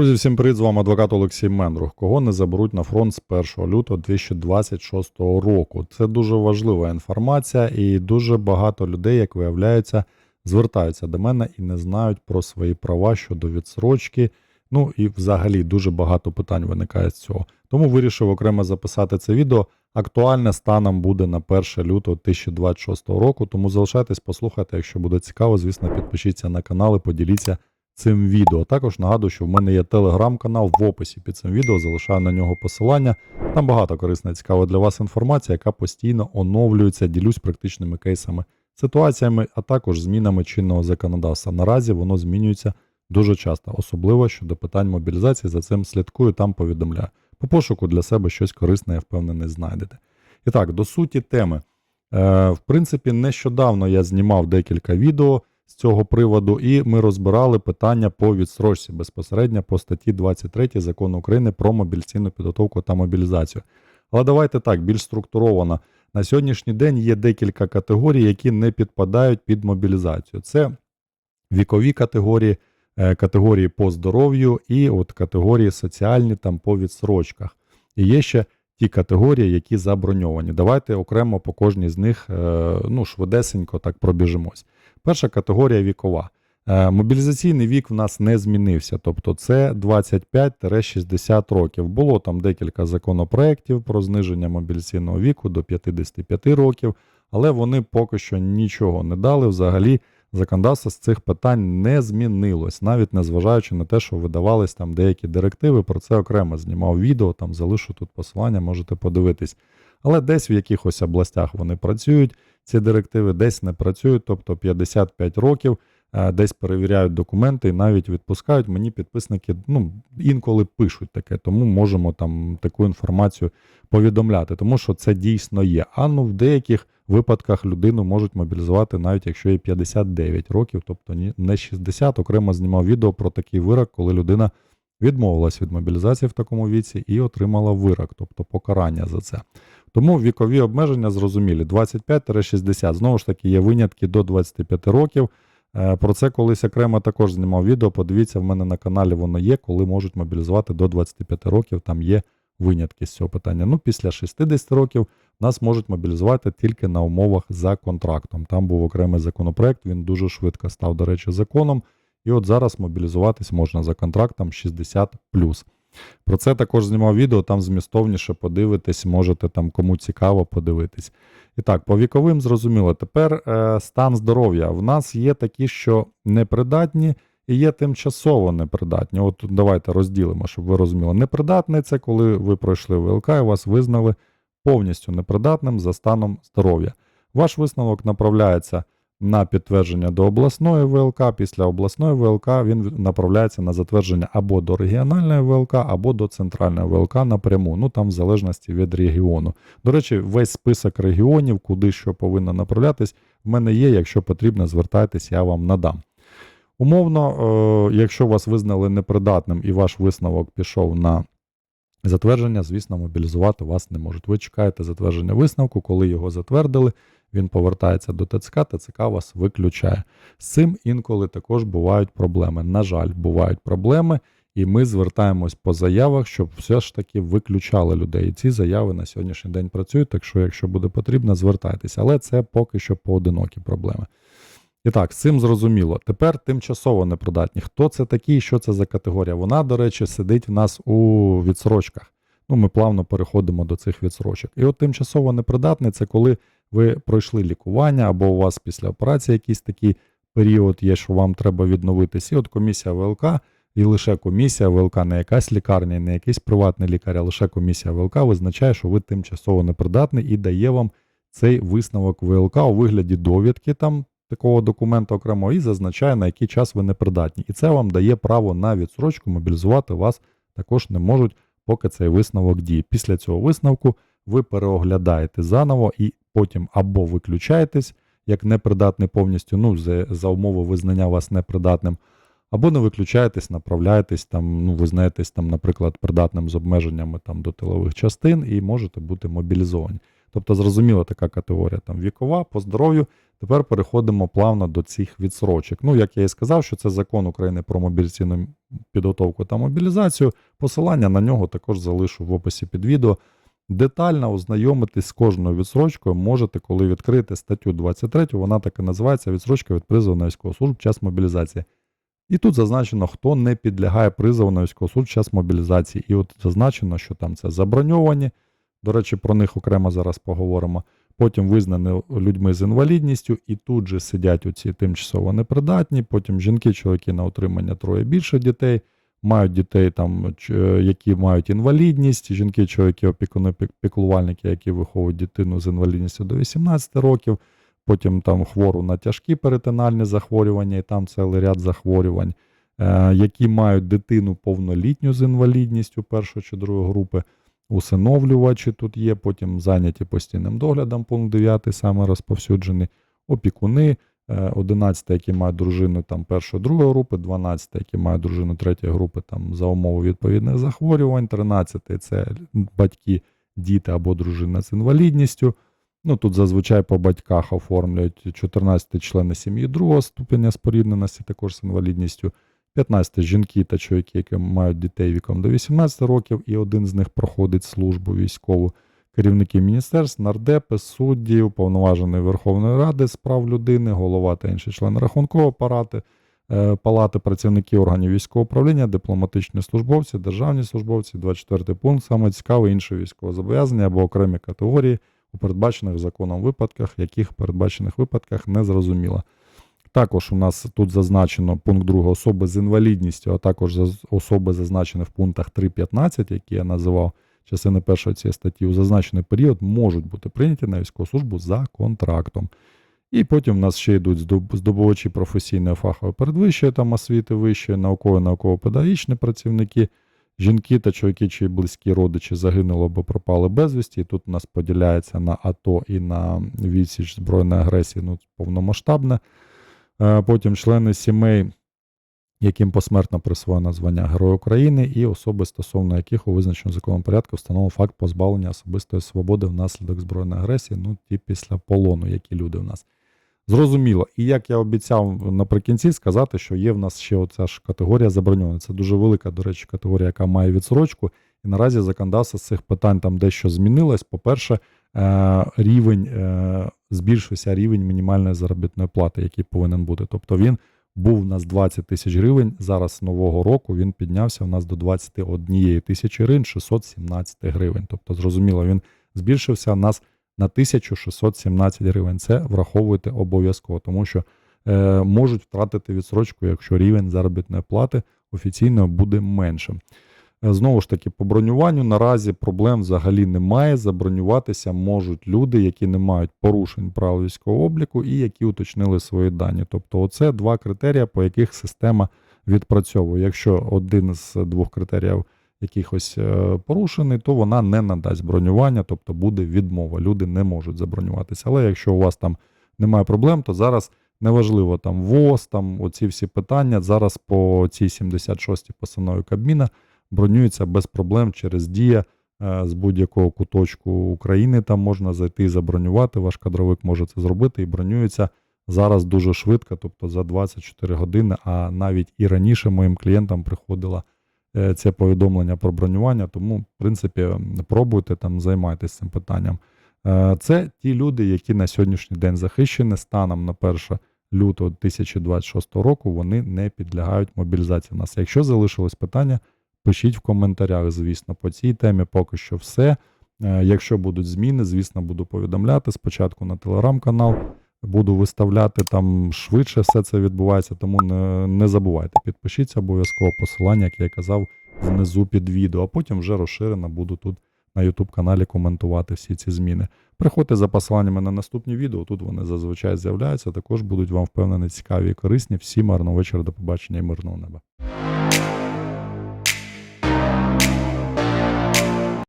Друзі, всім привіт! З вами адвокат Олексій Мендрух. Кого не заберуть на фронт з 1 лютого 2026 року? Це дуже важлива інформація, і дуже багато людей, як виявляється, звертаються до мене і не знають про свої права щодо відсрочки. Ну і взагалі дуже багато питань виникає з цього. Тому вирішив окремо записати це відео. Актуальне станом буде на 1 лютого 2026 року. Тому залишайтесь, послухайте. Якщо буде цікаво, звісно, підпишіться на канал і поділіться цим відео. Також нагадую, що в мене є телеграм-канал в описі під цим відео. Залишаю на нього посилання. Там багато корисна і цікава для вас інформація, яка постійно оновлюється, ділюсь практичними кейсами, ситуаціями, а також змінами чинного законодавства. Наразі воно змінюється дуже часто, особливо щодо питань мобілізації. За цим слідкую, там повідомляю. По пошуку для себе щось корисне, я впевнений, знайдете. І так, до суті теми. Е, в принципі, нещодавно я знімав декілька відео з цього приводу, і ми розбирали питання по відсрочці безпосередньо по статті 23 закону України про мобілізаційну підготовку та мобілізацію. Але давайте так, більш структуровано. На сьогоднішній день є декілька категорій, які не підпадають під мобілізацію. Це вікові категорії, е, категорії по здоров'ю і от категорії соціальні там по відсрочках. І є ще ті категорії, які заброньовані. Давайте окремо по кожній з них е, ну, швидесенько так пробіжимось. Перша категорія вікова. Е, Мобілізаційний вік в нас не змінився, тобто це 25-60 років. Було там декілька законопроєктів про зниження мобілізаційного віку до 55 років, але вони поки що нічого не дали. Взагалі, законодавство з цих питань не змінилось, навіть незважаючи на те, що видавались там деякі директиви. Про це окремо знімав відео, там залишу тут посилання, можете подивитись. Але десь в якихось областях вони працюють, ці директиви десь не працюють, тобто 55 років, е, десь перевіряють документи і навіть відпускають. Мені підписники ну, інколи пишуть таке, тому можемо там таку інформацію повідомляти, тому що це дійсно є. А ну в деяких випадках людину можуть мобілізувати, навіть якщо їй 59 років, тобто не 60. Окремо знімав відео про такий вирок, коли людина відмовилась від мобілізації в такому віці і отримала вирок, тобто покарання за це. Тому вікові обмеження зрозумілі 25-60. Знову ж таки, є винятки до 25 років. Е, Про це колись окремо також знімав відео. Подивіться, в мене на каналі воно є, коли можуть мобілізувати до 25 років. Там є винятки з цього питання. Ну, після 60 років нас можуть мобілізувати тільки на умовах за контрактом. Там був окремий законопроект, він дуже швидко став, до речі, законом. І от зараз мобілізуватись можна за контрактом 60 Про це також знімав відео, там змістовніше подивитись, можете там кому цікаво подивитись. І так, по віковим зрозуміло. Тепер е, стан здоров'я. В нас є такі, що непридатні, і є тимчасово непридатні. От давайте розділимо, щоб ви розуміли. Непридатний це коли ви пройшли ВЛК і вас визнали повністю непридатним за станом здоров'я. Ваш висновок направляється на підтвердження до обласної ВЛК. Після обласної ВЛК він направляється на затвердження або до регіональної ВЛК, або до центральної ВЛК напряму. Ну там в залежності від регіону. До речі, весь список регіонів, куди що повинно направлятись, в мене є. Якщо потрібно, звертайтесь, я вам надам. Умовно, е, якщо вас визнали непридатним і ваш висновок пішов на затвердження, звісно, мобілізувати вас не можуть. Ви чекаєте затвердження висновку, коли його затвердили, він повертається до ТЦК, ТЦК вас виключає. З цим інколи також бувають проблеми. На жаль, бувають проблеми, і ми звертаємось по заявах, щоб все ж таки виключали людей. І ці заяви на сьогоднішній день працюють, так що, якщо буде потрібно, звертайтеся. Але це поки що поодинокі проблеми. І так, з цим зрозуміло. Тепер тимчасово непридатні. Хто це такий, що це за категорія? Вона, до речі, сидить в нас у відсрочках. Ну, ми плавно переходимо до цих відсрочок. І от тимчасово непридатний це коли ви пройшли лікування, або у вас після операції якийсь такий період є, що вам треба відновитись. І от комісія ВЛК, і лише комісія ВЛК, не якась лікарня, не якийсь приватний лікар, а лише комісія ВЛК визначає, що ви тимчасово непридатний і дає вам цей висновок ВЛК у вигляді довідки там такого документу окремо і зазначає, на який час ви непридатні. І це вам дає право на відсрочку, мобілізувати вас також не можуть, поки цей висновок діє. Після цього висновку ви переоглядаєте заново і потім або виключаєтесь як непридатний повністю, ну, за, за умови визнання вас непридатним, або не виключаєтесь, направляєтесь там, ну, визнаєтесь там, наприклад, придатним з обмеженнями там до тилових частин і можете бути мобілізовані. Тобто, зрозуміла така категорія там вікова, по здоров'ю. Тепер переходимо плавно до цих відсрочок. Ну, як я і сказав, що це закон України про мобілізаційну підготовку та мобілізацію. Посилання на нього також залишу в описі під відео. Детально ознайомитись з кожною відсрочкою можете, коли відкрити статтю 23, вона так і називається відсрочка від призову на військову службу час мобілізації. І тут зазначено, хто не підлягає призову на військову службу час мобілізації. І от зазначено, що там це заброньовані. До речі, про них окремо зараз поговоримо. Потім визнані людьми з інвалідністю, і тут же сидять оці тимчасово непридатні. Потім жінки, чоловіки на утримання троє більше дітей, мають дітей, там, е, які мають інвалідність, жінки, чоловіки, опікуни, піклувальники, які виховують дитину з інвалідністю до 18 років. Потім там хвору на тяжкі перитональні захворювання, і там цілий ряд захворювань, е, які мають дитину повнолітню з інвалідністю першої чи другої групи усиновлювачі тут є, потім зайняті постійним доглядом, пункт 9 саме розповсюджений, опікуни, 11, які мають дружину там першої другої групи, 12, які мають дружину третьої групи там за умови відповідних захворювань, 13 це батьки, діти або дружина з інвалідністю. Ну тут зазвичай по батьках оформлюють 14 члени сім'ї другого ступеня спорідненості, також з інвалідністю. 15 жінки та чоловіки, які мають дітей віком до 18 років, і один з них проходить службу військову. Керівники міністерств, нардепи, судді, уповноважений Верховної Ради з прав людини, голова та інші члени рахункової апарати, е, палати працівники органів військового управління, дипломатичні службовці, державні службовці, 24 пункт, саме цікаве інші військовозобов'язання або окремі категорії у передбачених законом випадках, яких передбачених випадках не зрозуміло. Також у нас тут зазначено пункт 2 особи з інвалідністю, а також особи зазначені в пунктах 3.15, які я називав частини першої цієї статті, у зазначений період можуть бути прийняті на військову службу за контрактом. І потім в нас ще йдуть здобувачі професійної фахової передвищої там освіти вищої, наукові, науково-педагогічні працівники, жінки та чоловіки, чиї близькі родичі загинули або пропали безвісті. І тут у нас поділяється на АТО і на відсіч збройної агресії, ну, повномасштабне. Е, Потім члени сімей, яким посмертно присвоєно звання Герой України, і особи, стосовно яких у визначеному законом порядку встановлено факт позбавлення особистої свободи внаслідок збройної агресії, ну ті після полону, які люди в нас. Зрозуміло. І як я обіцяв наприкінці сказати, що є в нас ще оця ж категорія заброньована. Це дуже велика, до речі, категорія, яка має відсрочку. І наразі законодавство з цих питань там дещо змінилось. По-перше, е, рівень е, збільшився рівень мінімальної заробітної плати, який повинен бути. Тобто він був у нас 20 тисяч гривень. Зараз нового року він піднявся у нас до 21 тисячі гривень 617 гривень. Тобто, зрозуміло, він збільшився у нас на 1617 гривень. Це враховуйте обов'язково, тому що е, можуть втратити відсрочку, якщо рівень заробітної плати офіційно буде меншим. Е, Знову ж таки, по бронюванню наразі проблем взагалі немає. Забронюватися можуть люди, які не мають порушень правил військового обліку і які уточнили свої дані. Тобто, оце два критерії, по яких система відпрацьовує. Якщо один з двох критеріїв якихось е, порушений, то вона не надасть бронювання, тобто буде відмова. Люди не можуть забронюватися. Але якщо у вас там немає проблем, то зараз неважливо там ВОЗ, там оці всі питання. Зараз по цій 76-й постанові Кабміна бронюється без проблем через дія е, з будь-якого куточку України. Там можна зайти і забронювати. Ваш кадровик може це зробити і бронюється зараз дуже швидко, тобто за 24 години. А навіть і раніше моїм клієнтам приходило е, це повідомлення про бронювання. Тому, в принципі, пробуйте там, займайтесь цим питанням. Е, Це ті люди, які на сьогоднішній день захищені станом на 1 лютого 2026 року, вони не підлягають мобілізації. У нас, якщо залишилось питання, пишіть в коментарях, звісно, по цій темі поки що все. Е, Якщо будуть зміни, звісно, буду повідомляти спочатку на телеграм-канал. Буду виставляти там швидше все це відбувається, тому не, не забувайте. Підпишіться обов'язково посилання, як я казав, внизу під відео, а потім вже розширено буду тут на YouTube каналі коментувати всі ці зміни. Приходьте за посиланнями на наступні відео. Тут вони зазвичай з'являються. Також будуть вам впевнені цікаві і корисні. Всім гарного вечора, до побачення і мирного неба.